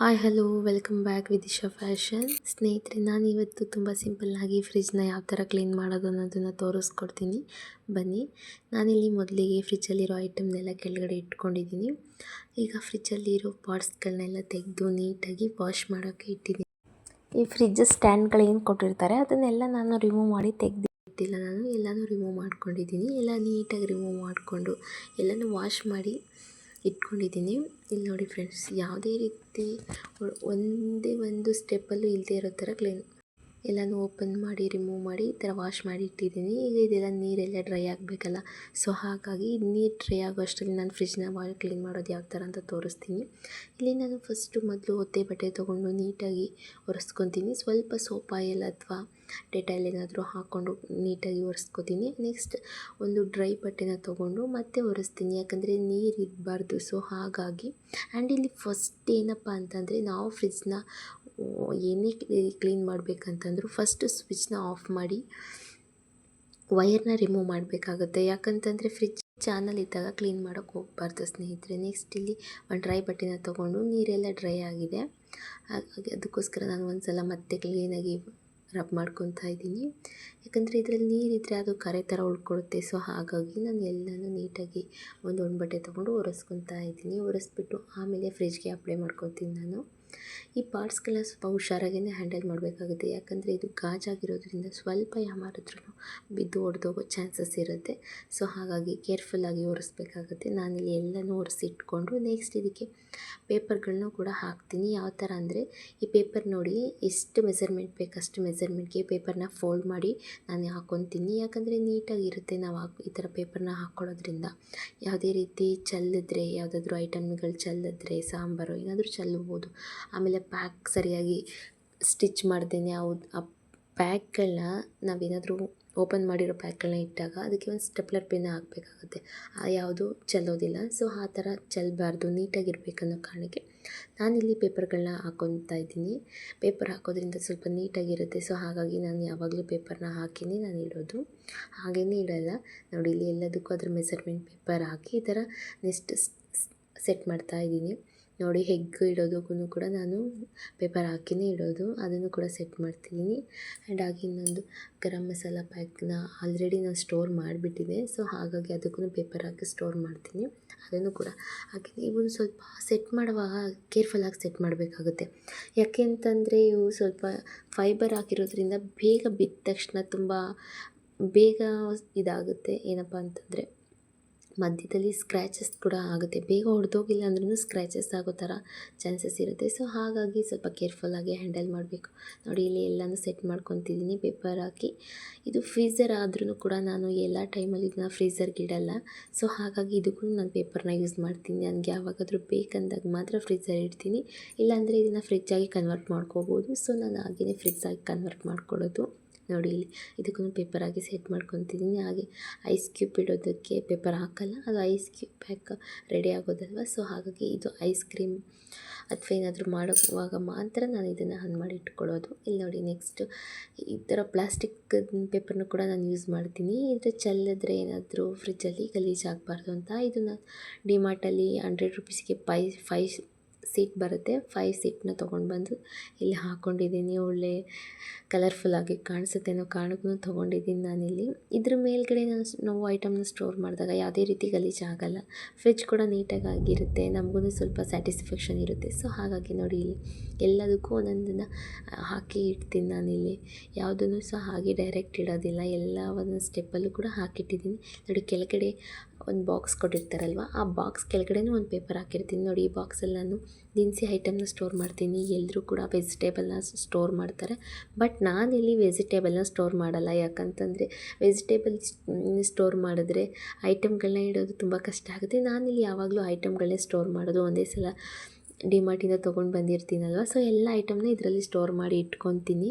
Hi hello welcome back Vidisha fashion ಸ್ನೇಹಿತರೆ, ನಾನು ಇವತ್ತು ತುಂಬ ಸಿಂಪಲ್ಲಾಗಿ ಫ್ರಿಜ್ನ ಯಾವ ಥರ ಕ್ಲೀನ್ ಮಾಡೋದು ಅನ್ನೋದನ್ನು ತೋರಿಸ್ಕೊಡ್ತೀನಿ. ಬನ್ನಿ. ನಾನಿಲ್ಲಿ ಮೊದಲಿಗೆ ಫ್ರಿಜ್ಜಲ್ಲಿರೋ ಐಟಮ್ನೆಲ್ಲ ಕೆಳಗಡೆ ಇಟ್ಕೊಂಡಿದ್ದೀನಿ. ಈಗ ಫ್ರಿಜ್ಜಲ್ಲಿರೋ ಪಾಟ್ಸ್ಗಳನ್ನೆಲ್ಲ ತೆಗೆದು ನೀಟಾಗಿ ವಾಶ್ ಮಾಡೋಕ್ಕೆ ಇಟ್ಟಿದ್ದೀನಿ. ಈ ಫ್ರಿಜ್ ಸ್ಟ್ಯಾಂಡ್ಗಳೇನು ಕೊಟ್ಟಿರ್ತಾರೆ, ಅದನ್ನೆಲ್ಲ ನಾನು ರಿಮೂವ್ ಮಾಡಿ ತೆಗೆದು ಇಟ್ಟಿಲ್ಲ ನಾನು. ಎಲ್ಲನೂ ರಿಮೂವ್ ಮಾಡ್ಕೊಂಡಿದ್ದೀನಿ. ಎಲ್ಲ ನೀಟಾಗಿ ರಿಮೂವ್ ಮಾಡಿಕೊಂಡು ಎಲ್ಲನೂ ವಾಶ್ ಮಾಡಿ ಇಟ್ಕೊಂಡಿದ್ದೀನಿ. ಇಲ್ಲಿ ನೋಡಿ ಫ್ರೆಂಡ್ಸ್ ಯಾವುದೇ ರೀತಿ ಒಂದೇ ಒಂದು ಸ್ಟೆಪ್ಪಲ್ಲೂ ಇಲ್ಲದೇ ಇರೋ ಥರ ಕ್ಲೀನ್ ಎಲ್ಲನೂ ಓಪನ್ ಮಾಡಿ, ರಿಮೂವ್ ಮಾಡಿ, ಈ ಥರ ವಾಶ್ ಮಾಡಿ ಇಟ್ಟಿದ್ದೀನಿ. ಈಗ ಇದೆಲ್ಲ ನೀರೆಲ್ಲ ಡ್ರೈ ಆಗಬೇಕಲ್ಲ. ಸೊ, ಹಾಗಾಗಿ ನೀರು ಡ್ರೈ ಆಗೋ ಅಷ್ಟರಲ್ಲಿ ನಾನು ಫ್ರಿಜ್ನ ವಾಲ್ ಕ್ಲೀನ್ ಮಾಡೋದು ಯಾವ ಥರ ಅಂತ ತೋರಿಸ್ತೀನಿ. ಇಲ್ಲಿ ನಾನು ಫಸ್ಟು ಮೊದಲು ಒದ್ದೆ ಬಟ್ಟೆ ತೊಗೊಂಡು ನೀಟಾಗಿ ಒರೆಸ್ಕೊತೀನಿ. ಸ್ವಲ್ಪ ಸೋಪ್ ಆಯಿಲ್ ಅಥವಾ ಡೆಟಾಲ್ ಏನಾದರೂ ಹಾಕ್ಕೊಂಡು ನೀಟಾಗಿ ಒರೆಸ್ಕೊತೀನಿ. ನೆಕ್ಸ್ಟ್ ಒಂದು ಡ್ರೈ ಬಟ್ಟೆನ ತೊಗೊಂಡು ಮತ್ತೆ ಒರೆಸ್ತೀನಿ. ಯಾಕಂದರೆ ನೀರು ಇರಬಾರ್ದು. ಸೊ, ಹಾಗಾಗಿ, ಆ್ಯಂಡ್ ಇಲ್ಲಿ ಫಸ್ಟ್ ಏನಪ್ಪ ಅಂತಂದರೆ ನಾವು ಫ್ರಿಜ್ನ ಏನೇ ಕ್ಲೀನ್ ಮಾಡಬೇಕಂತಂದ್ರೂ ಫಸ್ಟ್ ಸ್ವಿಚ್ನ ಆಫ್ ಮಾಡಿ ವೈರ್ನ ರಿಮೂವ್ ಮಾಡಬೇಕಾಗುತ್ತೆ. ಯಾಕಂತಂದರೆ ಫ್ರಿಜ್ ಚಾನಲ್ ಇದ್ದಾಗ ಕ್ಲೀನ್ ಮಾಡೋಕ್ಕೆ ಹೋಗಬಾರ್ದು ಸ್ನೇಹಿತರೆ. ನೆಕ್ಸ್ಟ್ ಇಲ್ಲಿ ಒಂದು ಡ್ರೈ ಬಟ್ಟೆನ ತೊಗೊಂಡು ನೀರೆಲ್ಲ ಡ್ರೈ ಆಗಿದೆ. ಹಾಗಾಗಿ ಅದಕ್ಕೋಸ್ಕರ ನಾನು ಒಂದು ಸಲ ಮತ್ತೆ ಕ್ಲೀನಾಗಿ ರಬ್ ಮಾಡ್ಕೊತಾ ಇದ್ದೀನಿ. ಯಾಕಂದರೆ ಇದರಲ್ಲಿ ನೀರಿದ್ದರೆ ಅದು ಕರೆ ಥರ ಉಳ್ಕೊಳುತ್ತೆ. ಸೊ ಹಾಗಾಗಿ ನಾನು ಎಲ್ಲನೂ ನೀಟಾಗಿ ಒಂದು ಒಂದು ಬಟ್ಟೆ ತೊಗೊಂಡು ಒರೆಸ್ಕೊತಾ ಇದ್ದೀನಿ. ಒರೆಸ್ಬಿಟ್ಟು ಆಮೇಲೆ ಫ್ರಿಜ್ಗೆ ಅಪ್ಲೈ ಮಾಡ್ಕೊತೀನಿ ನಾನು. ಈ ಪಾರ್ಟ್ಸ್ಗೆಲ್ಲ ಸ್ವಲ್ಪ ಹುಷಾರಾಗಿಯೇ ಹ್ಯಾಂಡಲ್ ಮಾಡಬೇಕಾಗುತ್ತೆ. ಯಾಕಂದರೆ ಇದು ಗಾಜಾಗಿರೋದ್ರಿಂದ ಸ್ವಲ್ಪ ಯಾಮಾರಿದ್ರೂ ಬಿದ್ದು ಒಡೆದೋಗೋ ಚಾನ್ಸಸ್ ಇರುತ್ತೆ. ಸೊ ಹಾಗಾಗಿ ಕೇರ್ಫುಲ್ಲಾಗಿ ಒರೆಸ್ಬೇಕಾಗುತ್ತೆ ನಾನಿಲ್ಲಿ ಎಲ್ಲನೂ ಒರೆಸಿ ಇಟ್ಕೊಂಡು ನೆಕ್ಸ್ಟ್ ಇದಕ್ಕೆ ಪೇಪರ್ಗಳನ್ನೂ ಕೂಡ ಹಾಕ್ತೀನಿ. ಯಾವ ಥರ ಅಂದರೆ ಈ ಪೇಪರ್ ನೋಡಿ ಎಷ್ಟು ಮೆಸರ್ಮೆಂಟ್ ಬೇಕು ಅಷ್ಟು ಮೆಸರ್ಮೆಂಟ್ಗೆ ಪೇಪರ್ನ ಫೋಲ್ಡ್ ಮಾಡಿ ನಾನು ಹಾಕ್ಕೊತೀನಿ. ಯಾಕಂದರೆ ನೀಟಾಗಿರುತ್ತೆ ನಾವು ಹಾಕಿ ಈ ಥರ ಪೇಪರ್ನ ಹಾಕ್ಕೊಳ್ಳೋದ್ರಿಂದ. ಯಾವುದೇ ರೀತಿ ಚೆಲ್ಲಿದ್ರೆ, ಯಾವುದಾದ್ರೂ ಐಟಮ್ಗಳು ಚೆಲ್ಲಿದ್ರೆ, ಸಾಂಬಾರು, ಏನಾದರೂ ಚೆಲ್ಲಬೋದು ಆಮೇಲೆ ಪ್ಯಾಕ್ ಸರಿಯಾಗಿ ಸ್ಟಿಚ್ ಮಾಡ್ದೇನೆ ಅವು ಆ ಪ್ಯಾಕ್ಗಳನ್ನ ನಾವೇನಾದರೂ ಓಪನ್ ಮಾಡಿರೋ ಪ್ಯಾಕ್ಗಳನ್ನ ಇಟ್ಟಾಗ ಅದಕ್ಕೆ ಒಂದು ಸ್ಟೆಪ್ಲರ್ ಪೆನ್ ಹಾಕಬೇಕಾಗುತ್ತೆ. ಯಾವುದು ಚೆಲ್ಲೋದಿಲ್ಲ. ಸೊ ಆ ಥರ ಚೆಲ್ಲಬಾರ್ದು ನೀಟಾಗಿರ್ಬೇಕನ್ನೋ ಕಾರಣಕ್ಕೆ ನಾನಿಲ್ಲಿ ಪೇಪರ್ಗಳನ್ನ ಹಾಕೊತಾ ಇದ್ದೀನಿ. ಪೇಪರ್ ಹಾಕೋದ್ರಿಂದ ಸ್ವಲ್ಪ ನೀಟಾಗಿರುತ್ತೆ. ಸೊ ಹಾಗಾಗಿ ನಾನು ಯಾವಾಗಲೂ ಪೇಪರ್ನ ಹಾಕಿನೇ ನಾನು ಇಡೋದು. ಹಾಗೇ ಇಡಲ್ಲ. ನೋಡಿ, ಇಲ್ಲಿ ಎಲ್ಲದಕ್ಕೂ ಅದ್ರ ಮೆಸರ್ಮೆಂಟ್ ಪೇಪರ್ ಹಾಕಿ ಈ ಥರ ನೆಕ್ಸ್ಟ್ ಸೆಟ್ ಮಾಡ್ತಾ ಇದ್ದೀನಿ. ನೋಡಿ ಹೆಗ್ ಇಡೋದಕ್ಕೂ ಕೂಡ ನಾನು ಪೇಪರ್ ಹಾಕಿನೇ ಇಡೋದು, ಅದನ್ನು ಕೂಡ ಸೆಟ್ ಮಾಡ್ತಿದ್ದೀನಿ. ಆ್ಯಂಡ್ ಹಾಗೆ ಇನ್ನೊಂದು ಗರಂ ಮಸಾಲ ಪ್ಯಾಕ್ನ ಆಲ್ರೆಡಿ ನಾನು ಸ್ಟೋರ್ ಮಾಡಿಬಿಟ್ಟಿದೆ ಸೊ ಹಾಗಾಗಿ ಅದಕ್ಕೂ ಪೇಪರ್ ಹಾಕಿ ಸ್ಟೋರ್ ಮಾಡ್ತೀನಿ. ಅದನ್ನು ಕೂಡ ಹಾಗೆ ನೀವು ಸ್ವಲ್ಪ ಸೆಟ್ ಮಾಡುವಾಗ ಕೇರ್ಫುಲ್ಲಾಗಿ ಸೆಟ್ ಮಾಡಬೇಕಾಗುತ್ತೆ. ಯಾಕೆ ಅಂತಂದರೆ ಇವು ಸ್ವಲ್ಪ ಫೈಬರ್ ಹಾಕಿರೋದ್ರಿಂದ ಬೇಗ ಬಿದ್ದ ತಕ್ಷಣ ತುಂಬ ಬೇಗ ಇದಾಗುತ್ತೆ. ಏನಪ್ಪ ಅಂತಂದರೆ ಮಧ್ಯದಲ್ಲಿ ಸ್ಕ್ರ್ಯಾಚಸ್ ಕೂಡ ಆಗುತ್ತೆ. ಬೇಗ ಹೊಡೆದೋಗಿಲ್ಲ ಅಂದ್ರೂ ಸ್ಕ್ರ್ಯಾಚಸ್ ಆಗೋ ಥರ ಚಾನ್ಸಸ್ ಇರುತ್ತೆ. ಸೊ ಹಾಗಾಗಿ ಸ್ವಲ್ಪ ಕೇರ್ಫುಲ್ಲಾಗಿ ಹ್ಯಾಂಡಲ್ ಮಾಡಬೇಕು. ನೋಡಿ, ಇಲ್ಲಿ ಎಲ್ಲನೂ ಸೆಟ್ ಮಾಡ್ಕೊತಿದ್ದೀನಿ. ಪೇಪರ್ ಹಾಕಿ. ಇದು ಫ್ರೀಝರ್ ಆದ್ರೂ ಕೂಡ ನಾನು ಎಲ್ಲ ಟೈಮಲ್ಲಿ ಇದನ್ನ ಫ್ರೀಝರ್ಗೆ ಇಡಲ್ಲ. ಸೊ ಹಾಗಾಗಿ ಇದಕ್ಕೂ ನಾನು ಪೇಪರ್ನ ಯೂಸ್ ಮಾಡ್ತೀನಿ. ನನಗೆ ಯಾವಾಗಾದರೂ ಬೇಕಂದಾಗ ಮಾತ್ರ ಫ್ರೀಝರ್ ಇಡ್ತೀನಿ. ಇಲ್ಲಾಂದರೆ ಇದನ್ನು ಫ್ರಿಜ್ಜಾಗಿ ಕನ್ವರ್ಟ್ ಮಾಡ್ಕೋಬೋದು. ಸೊ ನಾನು ಹಾಗೆಯೇ ಫ್ರಿಜ್ಜಾಗಿ ಕನ್ವರ್ಟ್ ಮಾಡ್ಕೊಳ್ಳೋದು. ನೋಡಿ ಇಲ್ಲಿ. ಇದಕ್ಕೂ ಪೇಪರ್ ಹಾಕಿ ಸೆಟ್ ಮಾಡ್ಕೊತಿದ್ದೀನಿ ಹಾಗೆ ಐಸ್ ಕ್ಯೂಬ್ ಇಡೋದಕ್ಕೆ ಪೇಪರ್ ಹಾಕಲ್ಲ. ಅದು ಐಸ್ ಕ್ಯೂಬ್ ಪ್ಯಾಕ್ ರೆಡಿ ಆಗೋದಲ್ವ? ಸೊ ಹಾಗಾಗಿ ಇದು ಐಸ್ ಕ್ರೀಮ್ ಅಥವಾ ಏನಾದರೂ ಮಾಡುವಾಗ ಮಾತ್ರ ನಾನು ಇದನ್ನು ಹನ್ ಮಾಡಿ ಇಟ್ಕೊಳ್ಳೋದು. ಇಲ್ಲಿ ನೋಡಿ ನೆಕ್ಸ್ಟು ಈ ಥರ ಪ್ಲಾಸ್ಟಿಕ್ ಪೇಪರ್ನು ಕೂಡ ನಾನು ಯೂಸ್ ಮಾಡ್ತೀನಿ. ಇದು ಚೆಲ್ಲಿದ್ರೆ ಏನಾದರೂ ಫ್ರಿಜ್ಜಲ್ಲಿ ಗಲೀಜಾಗಬಾರ್ದು ಅಂತ. ಇದನ್ನು ಡಿಮಾರ್ಟಲ್ಲಿ ಹಂಡ್ರೆಡ್ ರುಪೀಸ್ಗೆ ಫೈ ಫೈ ಸೀಟ್ ಬರುತ್ತೆ. ಫೈವ್ ಸೀಟ್ನ ತೊಗೊಂಡು ಬಂದು ಇಲ್ಲಿ ಹಾಕ್ಕೊಂಡಿದ್ದೀನಿ ಒಳ್ಳೆ ಕಲರ್ಫುಲ್ಲಾಗಿ ಕಾಣಿಸುತ್ತೆ ಅನ್ನೋ ಕಾರಣಕ್ಕೂ ತೊಗೊಂಡಿದ್ದೀನಿ ನಾನಿಲ್ಲಿ. ಇದ್ರ ಮೇಲ್ಗಡೆ ನಾನು ನಾವು ಐಟಮ್ನ ಸ್ಟೋರ್ ಮಾಡಿದಾಗ ಯಾವುದೇ ರೀತಿ ಗಲೀಜು ಆಗೋಲ್ಲ. ಫ್ರಿಜ್ ಕೂಡ ನೀಟಾಗಿ ಆಗಿರುತ್ತೆ. ನಮಗೂ ಸ್ವಲ್ಪ ಸ್ಯಾಟಿಸ್ಫ್ಯಾಕ್ಷನ್ ಇರುತ್ತೆ. ಸೊ ಹಾಗಾಗಿ ನೋಡಿ ಇಲ್ಲಿ ಎಲ್ಲದಕ್ಕೂ ಒಂದೊಂದನ್ನು ಹಾಕಿ ಇಡ್ತೀನಿ ನಾನಿಲ್ಲಿ. ಯಾವುದನ್ನು ಸಹ ಹಾಗೆ ಡೈರೆಕ್ಟ್ ಇಡೋದಿಲ್ಲ. ಎಲ್ಲ ಒಂದೊಂದು ಸ್ಟೆಪ್ಪಲ್ಲೂ ಕೂಡ ಹಾಕಿಟ್ಟಿದ್ದೀನಿ. ನೋಡಿ, ಕೆಳಗಡೆ ಒಂದು ಬಾಕ್ಸ್ ಕೊಟ್ಟಿರ್ತಾರಲ್ವ? ಆ ಬಾಕ್ಸ್ ಕೆಳಗಡೆನೂ ಒಂದು ಪೇಪರ್ ಹಾಕಿರ್ತೀನಿ. ನೋಡಿ, ಈ ಬಾಕ್ಸಲ್ಲಿ ನಾನು ದಿನಸಿ ಐಟಮ್ನ ಸ್ಟೋರ್ ಮಾಡ್ತೀನಿ. ಎಲ್ಲರೂ ಕೂಡ ವೆಜಿಟೇಬಲ್ನ ಸ್ಟೋರ್ ಮಾಡ್ತಾರೆ. ಬಟ್ ನಾನಿಲ್ಲಿ ವೆಜಿಟೇಬಲ್ನ ಸ್ಟೋರ್ ಮಾಡಲ್ಲ. ಯಾಕಂತಂದರೆ ವೆಜಿಟೇಬಲ್ ಸ್ಟೋರ್ ಮಾಡಿದ್ರೆ ಐಟಮ್ಗಳನ್ನ ಇಡೋದು ತುಂಬ ಕಷ್ಟ ಆಗುತ್ತೆ. ನಾನಿಲ್ಲಿ ಯಾವಾಗಲೂ ಐಟಮ್ಗಳನ್ನೇ ಸ್ಟೋರ್ ಮಾಡೋದು ಒಂದೇ ಸಲ ಡಿಮಾರ್ಟಿಂದ ತೊಗೊಂಡು ಬಂದಿರ್ತೀನಲ್ವ? ಸೊ ಎಲ್ಲ ಐಟಮ್ನ ಇದರಲ್ಲಿ ಸ್ಟೋರ್ ಮಾಡಿ ಇಟ್ಕೊತೀನಿ.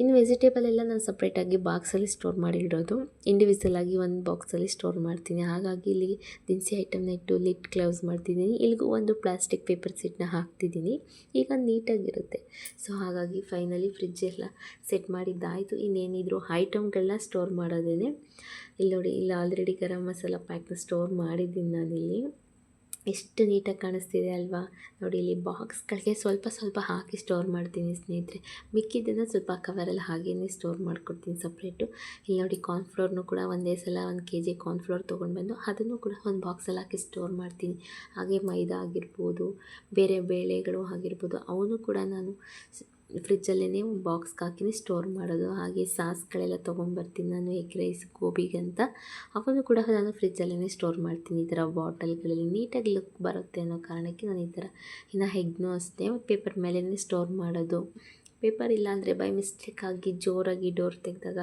ಇನ್ನು ವೆಜಿಟೇಬಲ್ ಎಲ್ಲ ನಾನು ಸಪ್ರೇಟಾಗಿ ಬಾಕ್ಸಲ್ಲಿ ಸ್ಟೋರ್ ಮಾಡಿ ಇಡೋದು. ಇಂಡಿವಿಜುವಲ್ ಆಗಿ ಒಂದು ಬಾಕ್ಸಲ್ಲಿ ಸ್ಟೋರ್ ಮಾಡ್ತೀನಿ. ಹಾಗಾಗಿ ಇಲ್ಲಿ ದಿನಸಿ ಐಟಮ್ನ ಇಟ್ಟು ಲಿಟ್ ಕ್ಲೌಸ್ ಮಾಡ್ತಿದ್ದೀನಿ. ಇಲ್ಲಿಗೂ ಒಂದು ಪ್ಲಾಸ್ಟಿಕ್ ಪೇಪರ್ ಸೀಟ್ನ ಹಾಕ್ತಿದ್ದೀನಿ. ಈಗ ನೀಟಾಗಿರುತ್ತೆ. ಸೊ ಹಾಗಾಗಿ ಫೈನಲಿ ಫ್ರಿಜ್ ಎಲ್ಲ ಸೆಟ್ ಮಾಡಿದ್ದಾಯಿತು. ಇನ್ನೇನಿದ್ರು ಐಟಮ್ಗಳನ್ನ ಸ್ಟೋರ್ ಮಾಡೋದೇನೆ. ಇಲ್ಲಿ ನೋಡಿ, ಇಲ್ಲಿ ಆಲ್ರೆಡಿ ಗರಂ ಮಸಾಲ ಪ್ಯಾಕ್ನ ಸ್ಟೋರ್ ಮಾಡಿದ್ದೀನಿ ನಾನಿಲ್ಲಿ. ಎಷ್ಟು ನೀಟಾಗಿ ಕಾಣಿಸ್ತಿದೆ ಅಲ್ವಾ? ನೋಡಿ, ಇಲ್ಲಿ ಬಾಕ್ಸ್ಗಳಿಗೆ ಸ್ವಲ್ಪ ಸ್ವಲ್ಪ ಹಾಕಿ ಸ್ಟೋರ್ ಮಾಡ್ತೀನಿ ಸ್ನೇಹಿತರೆ. ಮಿಕ್ಕಿದ್ದನ್ನು ಸ್ವಲ್ಪ ಕವರಲ್ಲಿ ಹಾಗೇ ಸ್ಟೋರ್ ಮಾಡ್ಕೊಡ್ತೀನಿ ಸಪ್ರೇಟು. ಇಲ್ಲಿ ನೋಡಿ, ಕಾರ್ನ್ಫ್ಲೋರ್ನು ಕೂಡ ಒಂದೇ ಸಲ ಒಂದು ಕೆ ಜಿ ಕಾರ್ನ್ಫ್ಲೋರ್ ತೊಗೊಂಡು ಬಂದು ಅದನ್ನು ಕೂಡ ಒಂದು ಬಾಕ್ಸಲ್ಲಿ ಹಾಕಿ ಸ್ಟೋರ್ ಮಾಡ್ತೀನಿ. ಹಾಗೆ ಮೈದಾ ಆಗಿರ್ಬೋದು, ಬೇರೆ ಬೇಳೆಗಳು ಆಗಿರ್ಬೋದು, ಅವನು ಕೂಡ ನಾನು ಫ್ರಿಜ್ಜಲ್ಲೇ ಬಾಕ್ಸ್ಗೆ ಹಾಕಿನೇ, ಸ್ಟೋರ್ ಮಾಡೋದು, ಹಾಗೆ ಸಾಸ್ಗಳೆಲ್ಲ ತೊಗೊಂಬರ್ತೀನಿ. ನಾನು ಎಗ್ ರೈಸ್ ಅಂತ. ಅವನ್ನು ಕೂಡ ನಾನು ಫ್ರಿಜ್ಜಲ್ಲೇ ಸ್ಟೋರ್ ಮಾಡ್ತೀನಿ. ಈ ಥರ ಬಾಟಲ್ಗಳಲ್ಲಿ ನೀಟಾಗಿ ಲುಕ್ ಬರುತ್ತೆ ಅನ್ನೋ ಕಾರಣಕ್ಕೆ ನಾನು ಈ ಥರ. ಇನ್ನು ಹೆಗ್ನೂ ಅಷ್ಟೇ, ಪೇಪರ್ ಮೇಲೇ ಸ್ಟೋರ್ ಮಾಡೋದು. ಪೇಪರ್ ಇಲ್ಲಾಂದರೆ ಬೈ ಮಿಸ್ಟೇಕ್ ಆಗಿ ಜೋರಾಗಿ ಡೋರ್ ತೆಗೆದಾಗ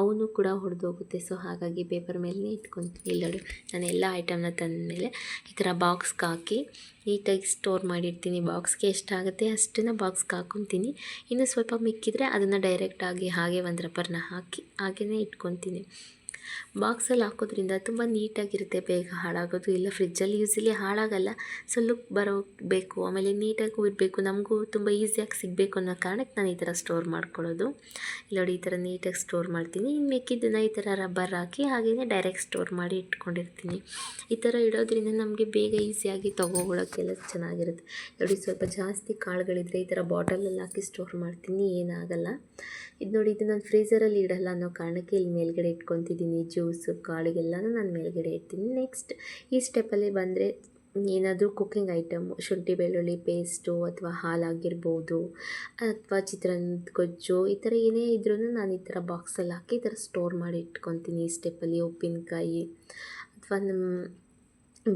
ಅವನು ಕೂಡ ಹೊಡೆದೋಗುತ್ತೆ. ಸೊ ಹಾಗಾಗಿ ಪೇಪರ್ ಮೇಲೇ ಇಟ್ಕೊತೀನಿ ಇಲ್ಲಿ ನೋಡಿ, ನಾನು ಎಲ್ಲ ಐಟಮ್ನ ತಂದಮೇಲೆ ಈ ಥರ ಬಾಕ್ಸ್ಗೆ ಹಾಕಿ ನೀಟಾಗಿ ಸ್ಟೋರ್ ಮಾಡಿರ್ತೀನಿ. ಬಾಕ್ಸ್ಗೆ ಎಷ್ಟಾಗುತ್ತೆ ಅಷ್ಟನ್ನು ಬಾಕ್ಸ್ಗೆ ಹಾಕ್ಕೊತೀನಿ ಇನ್ನು ಸ್ವಲ್ಪ ಮಿಕ್ಕಿದರೆ ಅದನ್ನು ಡೈರೆಕ್ಟಾಗಿ ಹಾಗೆ ಒಂದು ರಬ್ಬರ್ನ ಹಾಕಿ ಹಾಗೆಯೇ ಇಟ್ಕೊತೀನಿ. ಬಾಕ್ಸಲ್ಲಿ ಹಾಕೋದ್ರಿಂದ ತುಂಬ ನೀಟಾಗಿರುತ್ತೆ ಬೇಗ ಹಾಳಾಗೋದು. ಇಲ್ಲ ಫ್ರಿಜ್ಜಲ್ಲಿ ಯೂಸಲಿ ಹಾಳಾಗಲ್ಲ. ಸೊ ಲುಕ್ ಬರೋ ಬೇಕು ಆಮೇಲೆ ನೀಟಾಗೂ ಇರಬೇಕು. ನಮಗೂ ತುಂಬ ಈಸಿಯಾಗಿ ಸಿಗಬೇಕು ಅನ್ನೋ ಕಾರಣಕ್ಕೆ ನಾನು ಈ ಥರ ಸ್ಟೋರ್ ಮಾಡ್ಕೊಳ್ಳೋದು. ಇಲ್ಲ ನೋಡಿ ಈ ಥರ ನೀಟಾಗಿ ಸ್ಟೋರ್ ಮಾಡ್ತೀನಿ. ಇನ್ನು ಮಿಕ್ಕಿದ್ದನ್ನು ಈ ಥರ ರಬ್ಬರ್ ಹಾಕಿ ಹಾಗೆಯೇ ಡೈರೆಕ್ಟ್ ಸ್ಟೋರ್ ಮಾಡಿ ಇಟ್ಕೊಂಡಿರ್ತೀನಿ. ಈ ಥರ ಇಡೋದ್ರಿಂದ ನಮಗೆ ಬೇಗ ಈಸಿಯಾಗಿ ತೊಗೊಳ್ಳೋಕ್ಕೆಲ್ಲ ಚೆನ್ನಾಗಿರುತ್ತೆ. ನೋಡಿ ಸ್ವಲ್ಪ ಜಾಸ್ತಿ ಕಾಳುಗಳಿದ್ರೆ ಈ ಥರ ಬಾಟಲಲ್ಲಿ ಹಾಕಿ ಸ್ಟೋರ್ ಮಾಡ್ತೀನಿ. ಏನಾಗಲ್ಲ. ಇದು ನೋಡಿ ಇದು ನಾನು ಫ್ರೀಸರಲ್ಲಿ ಇಡಲ್ಲ ಅನ್ನೋ ಕಾರಣಕ್ಕೆ ಇಲ್ಲಿ ಮೇಲ್ಗಡೆ ಇಟ್ಕೊತಿದ್ದೀನಿ. ಜ್ಯೂಸು ಕಾಳಿಗೆಲ್ಲನೂ ನಾನು ಮೇಲ್ಗಡೆ ಇಡ್ತೀನಿ. ನೆಕ್ಸ್ಟ್ ಈ ಸ್ಟೆಪ್ಪಲ್ಲಿ ಬಂದರೆ ಏನಾದರೂ ಕುಕ್ಕಿಂಗ್ ಐಟಮು ಶುಂಠಿ, ಬೆಳ್ಳುಳ್ಳಿ ಪೇಸ್ಟು ಅಥವಾ ಹಾಲಾಗಿರ್ಬೋದು, ಅಥವಾ ಚಿತ್ರಾನ್ನದ ಗೊಜ್ಜು, ಈ ಥರ ಏನೇ ಇದ್ರೂ ನಾನು ಈ ಥರ ಬಾಕ್ಸಲ್ಲಿ ಹಾಕಿ ಈ ಥರ ಸ್ಟೋರ್ ಮಾಡಿ ಇಟ್ಕೊತೀನಿ ಈ ಸ್ಟೆಪ್ಪಲ್ಲಿ ಉಪ್ಪಿನಕಾಯಿ, ಅಥವಾ ನಮ್ಮ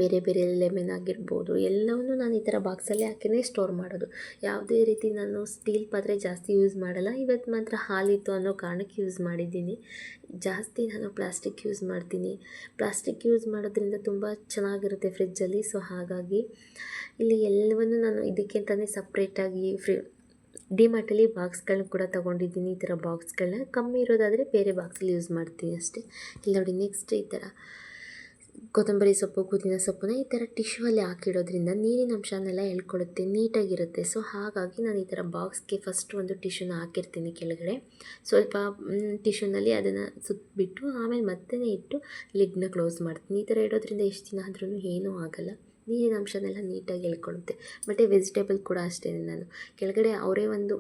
ಬೇರೆ ಬೇರೆ ಲೆಮೆನ್ ಆಗಿರ್ಬೋದು, ಎಲ್ಲವನ್ನೂ ನಾನು ಈ ಥರ ಬಾಕ್ಸಲ್ಲೇ ಹಾಕಿನೇ ಸ್ಟೋರ್ ಮಾಡೋದು. ಯಾವುದೇ ರೀತಿ ನಾನು ಸ್ಟೀಲ್ ಪಾತ್ರೆ ಜಾಸ್ತಿ ಯೂಸ್ ಮಾಡಲ್ಲ, ಇವತ್ತು ಮಾತ್ರ ಹಾಲಿತ್ತು ಅನ್ನೋ ಕಾರಣಕ್ಕೆ ಯೂಸ್ ಮಾಡಿದ್ದೀನಿ. ಜಾಸ್ತಿ ನಾನು ಪ್ಲಾಸ್ಟಿಕ್ ಯೂಸ್ ಮಾಡ್ತೀನಿ. ಪ್ಲಾಸ್ಟಿಕ್ ಯೂಸ್ ಮಾಡೋದ್ರಿಂದ ತುಂಬ ಚೆನ್ನಾಗಿರುತ್ತೆ ಫ್ರಿಜ್ಜಲ್ಲಿ ಸೊ ಹಾಗಾಗಿ ಇಲ್ಲಿ ಎಲ್ಲವನ್ನು ನಾನು ಇದಕ್ಕೆ ಅಂತಲೇ ಸಪ್ರೇಟಾಗಿ ಫ್ರಿ ಡಿಮಾರ್ಟಲ್ಲಿ ಬಾಕ್ಸ್ಗಳನ್ನ ಕೂಡ ತೊಗೊಂಡಿದ್ದೀನಿ, ಈ ಥರ ಬಾಕ್ಸ್ಗಳನ್ನ ಕಮ್ಮಿ ಇರೋದಾದರೆ ಬೇರೆ ಬಾಕ್ಸಲ್ಲಿ ಯೂಸ್ ಮಾಡ್ತೀನಿ ಅಷ್ಟೇ. ಇಲ್ಲಿ ನೋಡಿ ನೆಕ್ಸ್ಟ್ ಈ ಥರ. ಕೊತ್ತಂಬರಿ ಸೊಪ್ಪು, ಪುದೀನ ಸೊಪ್ಪನ್ನ ಈ ಥರ ಟಿಶ್ಯೂವಲ್ಲಿ ಹಾಕಿಡೋದ್ರಿಂದ ನೀರಿನ ಅಂಶನೆಲ್ಲ ಎಳ್ಕೊಳ್ಳುತ್ತೆ ನೀಟಾಗಿರುತ್ತೆ. ಸೊ ಹಾಗಾಗಿ ನಾನು ಈ ಥರ ಬಾಕ್ಸ್ಗೆ ಫಸ್ಟ್ ಒಂದು ಟಿಶ್ಯೂನ ಹಾಕಿರ್ತೀನಿ ಕೆಳಗಡೆ. ಸ್ವಲ್ಪ ಟಿಶ್ಯೂನಲ್ಲಿ ಅದನ್ನು ಸುತ್ತಬಿಟ್ಟು ಆಮೇಲೆ ಮತ್ತೆ ಇಟ್ಟು ಲಿಡ್ನ ಕ್ಲೋಸ್ ಮಾಡ್ತೀನಿ. ಈ ಥರ ಇಡೋದ್ರಿಂದ ಎಷ್ಟು ದಿನ ಆದ್ರೂ ಏನೂ ಆಗೋಲ್ಲ. ನೀರಿನ ಅಂಶನೆಲ್ಲ ನೀಟಾಗಿ ಎಳ್ಕೊಳ್ಳುತ್ತೆ ಮತ್ತು ವೆಜಿಟೇಬಲ್ ಕೂಡ ಅಷ್ಟೇ ನಾನು. ಕೆಳಗಡೆ ಅವರೇ ಒಂದು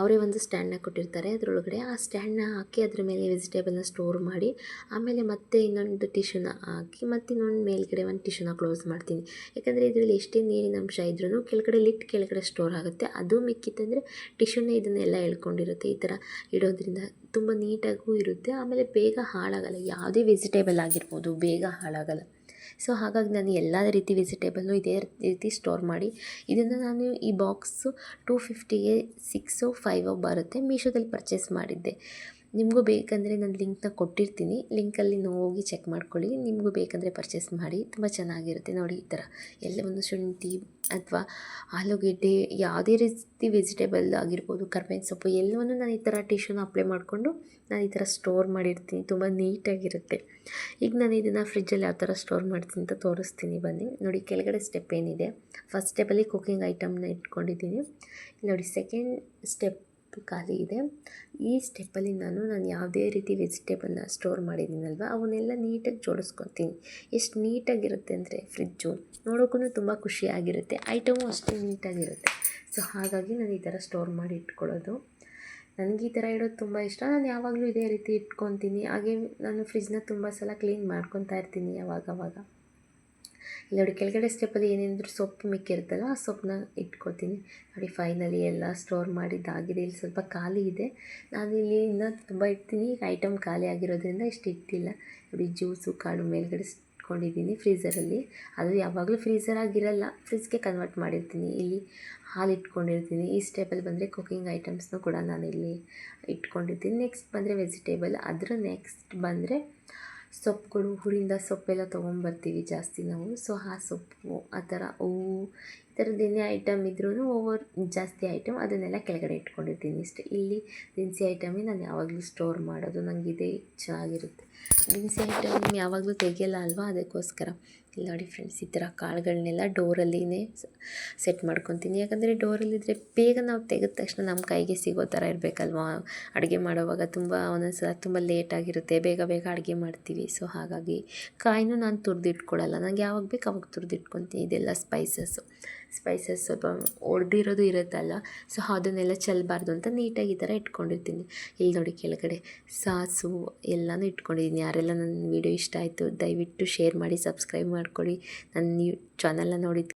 ಅವರೇ ಒಂದು ಸ್ಟ್ಯಾಂಡನ್ನ ಕೊಟ್ಟಿರ್ತಾರೆ. ಅದರೊಳಗಡೆ ಆ ಸ್ಟ್ಯಾಂಡನ್ನ ಹಾಕಿ ಅದ್ರ ಮೇಲೆ ವೆಜಿಟೇಬಲ್ನ ಸ್ಟೋರ್ ಮಾಡಿ, ಆಮೇಲೆ ಮತ್ತೆ ಇನ್ನೊಂದು ಟಿಶ್ಯೂನ ಹಾಕಿ ಮತ್ತೆ ಇನ್ನೊಂದು ಮೇಲ್ಗಡೆ ಒಂದು ಟಿಶ್ಯೂನ ಕ್ಲೋಸ್ ಮಾಡ್ತೀನಿ. ಯಾಕಂದರೆ ಇದರಲ್ಲಿ ಎಷ್ಟೇ ನೀರಿನ ಅಂಶ ಇದ್ರೂ ಕೆಳಗಡೆ ಲಿಟ್ ಕೆಳಗಡೆ ಸ್ಟೋರ್ ಆಗುತ್ತೆ. ಅದು ಮಿಕ್ಕಿತ್ತಂದರೆ ಟಿಶ್ಯೂನೇ ಇದನ್ನೆಲ್ಲ ಎಳ್ಕೊಂಡಿರುತ್ತೆ ಈ ಥರ ಇಡೋದ್ರಿಂದ. ತುಂಬ ನೀಟಾಗೂ ಇರುತ್ತೆ. ಆಮೇಲೆ ಬೇಗ ಹಾಳಾಗಲ್ಲ. ಯಾವುದೇ ವೆಜಿಟೇಬಲ್ ಆಗಿರ್ಬೋದು ಬೇಗ ಹಾಳಾಗಲ್ಲ. ಸೊ ಹಾಗಾಗಿ ನಾನು ಎಲ್ಲ ರೀತಿ ವೆಜಿಟೇಬಲ್ಲು ಇದೇ ರೀತಿ ಸ್ಟೋರ್ ಮಾಡಿ, ಇದನ್ನು ನಾನು ಈ ಬಾಕ್ಸು ಟೂ ಫಿಫ್ಟಿಗೆ ಸಿಕ್ಸು ಫೈವೋ ಬರುತ್ತೆ ಮೀಶೋದಲ್ಲಿ ಪರ್ಚೇಸ್ ಮಾಡಿದ್ದೆ. ನಿಮಗೂ ಬೇಕಂದರೆ ನಾನು ಲಿಂಕ್ನ ಕೊಟ್ಟಿರ್ತೀನಿ. ಲಿಂಕಲ್ಲಿ ಹೋಗಿ ಚೆಕ್ ಮಾಡ್ಕೊಳ್ಳಿ. ನಿಮಗೂ ಬೇಕಂದರೆ ಪರ್ಚೇಸ್ ಮಾಡಿ. ತುಂಬ ಚೆನ್ನಾಗಿರುತ್ತೆ ನೋಡಿ ಈ ಥರ. ಎಲ್ಲವನ್ನು ಶುಂಠಿ ಅಥವಾ ಆಲೂಗೆಡ್ಡೆ ಯಾವುದೇ ರೀತಿ ವೆಜಿಟೇಬಲ್ ಆಗಿರ್ಬೋದು, ಕರ್ಬೇವಿನ ಸೊಪ್ಪು ಎಲ್ಲವನ್ನು ನಾನು ಈ ಥರ ಟಿಶ್ಯೂನ ಅಪ್ಲೈ ಮಾಡಿಕೊಂಡು ನಾನು ಈ ಥರ ಸ್ಟೋರ್ ಮಾಡಿರ್ತೀನಿ. ತುಂಬ ನೀಟಾಗಿರುತ್ತೆ. ಈಗ ನಾನು ಇದನ್ನು ಫ್ರಿಜ್ಜಲ್ಲಿ ಯಾವ ಥರ ಸ್ಟೋರ್ ಮಾಡ್ತೀನಿ ಅಂತ ತೋರಿಸ್ತೀನಿ ಬನ್ನಿ. ನೋಡಿ ಕೆಳಗಡೆ ಸ್ಟೆಪ್ ಏನಿದೆ. ಫಸ್ಟ್ ಸ್ಟೆಪ್ಪಲ್ಲಿ ಕುಕ್ಕಿಂಗ್ ಐಟಮ್ನ ಇಟ್ಕೊಂಡಿದ್ದೀನಿ. ನೋಡಿ ಸೆಕೆಂಡ್ ಸ್ಟೆಪ್ ಖಾಲಿ ಇದೆ. ಈ ಸ್ಟೆಪ್ಪಲ್ಲಿ ನಾನು ನಾನು ಯಾವುದೇ ರೀತಿ ವೆಜಿಟೇಬಲ್ನ ಸ್ಟೋರ್ ಮಾಡಿದ್ದೀನಲ್ವ, ಅವನ್ನೆಲ್ಲ ನೀಟಾಗಿ ಜೋಡಿಸ್ಕೊತೀನಿ. ಎಷ್ಟು ನೀಟಾಗಿರುತ್ತೆ ಅಂದರೆ ಫ್ರಿಜ್ಜು. ನೋಡೋಕ್ಕೂ ತುಂಬ ಖುಷಿಯಾಗಿರುತ್ತೆ. ಐಟಮು ಅಷ್ಟೇ ನೀಟಾಗಿರುತ್ತೆ. ಸೊ, ಹಾಗಾಗಿ ನಾನು ಈ ಥರ ಸ್ಟೋರ್ ಮಾಡಿ ಇಟ್ಕೊಳ್ಳೋದು. ನನಗೆ ಈ ಥರ ಇಡೋದು ತುಂಬ ಇಷ್ಟ. ನಾನು ಯಾವಾಗಲೂ ಇದೇ ರೀತಿ ಇಟ್ಕೊತೀನಿ. ಹಾಗೆ ನಾನು ಫ್ರಿಜ್ನ ತುಂಬ ಸಲ ಕ್ಲೀನ್ ಮಾಡ್ಕೊತಾ ಇರ್ತೀನಿ ಯಾವಾಗವಾಗ. ಇಲ್ಲಿ ನೋಡಿ, ಕೆಳಗಡೆ ಸ್ಟೆಪ್ಪಲ್ಲಿ ಏನೇನಿದ್ರು ಸೊಪ್ಪು ಮಿಕ್ಕಿರುತ್ತಲ್ಲ, ಆ ಸೊಪ್ಪನ್ನ ಇಟ್ಕೊತೀನಿ ನೋಡಿ ಫೈನಲಿ ಎಲ್ಲ ಸ್ಟೋರ್ ಮಾಡಿದ್ದಾಗಿದೆ ಇಲ್ಲಿ ಸ್ವಲ್ಪ ಖಾಲಿ ಇದೆ. ನಾನು ಇಲ್ಲಿ ಇನ್ನೂ ತುಂಬ ಇಡ್ತೀನಿ. ಈಗ ಐಟಮ್ ಖಾಲಿ ಆಗಿರೋದ್ರಿಂದ ಇಷ್ಟು ಇಟ್ಟಿಲ್ಲ. ನೋಡಿ ಜ್ಯೂಸು ಕಾಳು ಮೇಲ್ಗಡೆ ಇಟ್ಕೊಂಡಿದ್ದೀನಿ ಫ್ರೀಝರಲ್ಲಿ ಅದು ಯಾವಾಗಲೂ ಫ್ರೀಝರ್ ಆಗಿರಲ್ಲ. ಫ್ರಿಜ್ಗೆ ಕನ್ವರ್ಟ್ ಮಾಡಿರ್ತೀನಿ. ಇಲ್ಲಿ ಹಾಲು ಇಟ್ಕೊಂಡಿರ್ತೀನಿ. ಈ ಸ್ಟೆಪಲ್ಲಿ ಬಂದರೆ ಕುಕ್ಕಿಂಗ್ ಐಟಮ್ಸ್ನೂ ಕೂಡ ನಾನು ಇಲ್ಲಿ ಇಟ್ಕೊಂಡಿರ್ತೀನಿ. ನೆಕ್ಸ್ಟ್ ಬಂದರೆ ವೆಜಿಟೇಬಲ್ ಅದರ ನೆಕ್ಸ್ಟ್ ಬಂದರೆ ಸೊಪ್ಪುಗಳು ಊರಿಂದ ಸೊಪ್ಪೆಲ್ಲ ತೊಗೊಂಬರ್ತೀವಿ ಜಾಸ್ತಿ ನಾವು. ಸೊ ಆ ಸೊಪ್ಪು ಆ ಥರ ಹೂವು ಥರದ್ದು ಐಟಮ್ ಇದ್ರೂ ಓವರ್ ಜಾಸ್ತಿ ಐಟಮ್ ಅದನ್ನೆಲ್ಲ ಕೆಳಗಡೆ ಇಟ್ಕೊಂಡಿರ್ತೀನಿ. ಇಷ್ಟೇ ಇಲ್ಲಿ ದಿನಸಿ ಐಟಮೇ ನಾನು ಯಾವಾಗಲೂ ಸ್ಟೋರ್ ಮಾಡೋದು ನನಗೆ ಇದೇ ಚೆನ್ನಾಗಿರುತ್ತೆ ದಿನಸಿ ಐಟಮ್ ಯಾವಾಗಲೂ ತೆಗೆಯಲ್ಲ ಅಲ್ವಾ? ಅದಕ್ಕೋಸ್ಕರ. ಇಲ್ಲಿ ನೋಡಿ ಫ್ರೆಂಡ್ಸ್ ಈ ಥರ ಕಾಳುಗಳನ್ನೆಲ್ಲ ಡೋರಲ್ಲಿನೇ ಸೆಟ್ ಮಾಡ್ಕೊತೀನಿ. ಯಾಕಂದರೆ ಡೋರಲ್ಲಿದ್ದರೆ ಬೇಗ ನಾವು ತೆಗೆದ ತಕ್ಷಣ ನಮ್ಮ ಕೈಗೆ ಸಿಗೋ ಥರ ಇರಬೇಕಲ್ವಾ? ಅಡುಗೆ ಮಾಡೋವಾಗ ತುಂಬ ಒಂದೊಂದು ಸಲ ತುಂಬ ಲೇಟಾಗಿರುತ್ತೆ ಬೇಗ ಬೇಗ ಅಡುಗೆ ಮಾಡ್ತೀವಿ. ಸೊ ಹಾಗಾಗಿ ಕಾಯಿನೂ ನಾನು ತುರಿದಿಟ್ಕೊಳ್ಳಲ್ಲ ನನಗೆ ಯಾವಾಗ ಬೇಕು ಅವಾಗ ತುರಿದಿಟ್ಕೊತೀನಿ. ಇದೆಲ್ಲ ಸ್ಪೈಸಸ್ಸು ಸ್ಪೈಸಸ್ ಸ್ವಲ್ಪ ಒಡೆದಿರೋದು ಇರುತ್ತಲ್ಲ ಸೊ ಅದನ್ನೆಲ್ಲ ಚೆಲ್ಲಬಾರ್ದು ಅಂತ ನೀಟಾಗಿ ಈ ಥರ ಇಟ್ಕೊಂಡಿರ್ತೀನಿ. ಇಲ್ಲಿ ನೋಡಿ ಕೆಳಗಡೆ ಸಾಸು ಎಲ್ಲನೂ ಇಟ್ಕೊಂಡಿದ್ದೀನಿ. ಯಾರೆಲ್ಲ ನನ್ನ ವೀಡಿಯೋ ಇಷ್ಟ ಆಯಿತು ದಯವಿಟ್ಟು ಶೇರ್ ಮಾಡಿ ಸಬ್ಸ್ಕ್ರೈಬ್ ಮಾಡ್ಕೊಳ್ಳಿ. ನನ್ನ ನ್ಯೂ ಚಾನಲ್ನ ನೋಡಿದ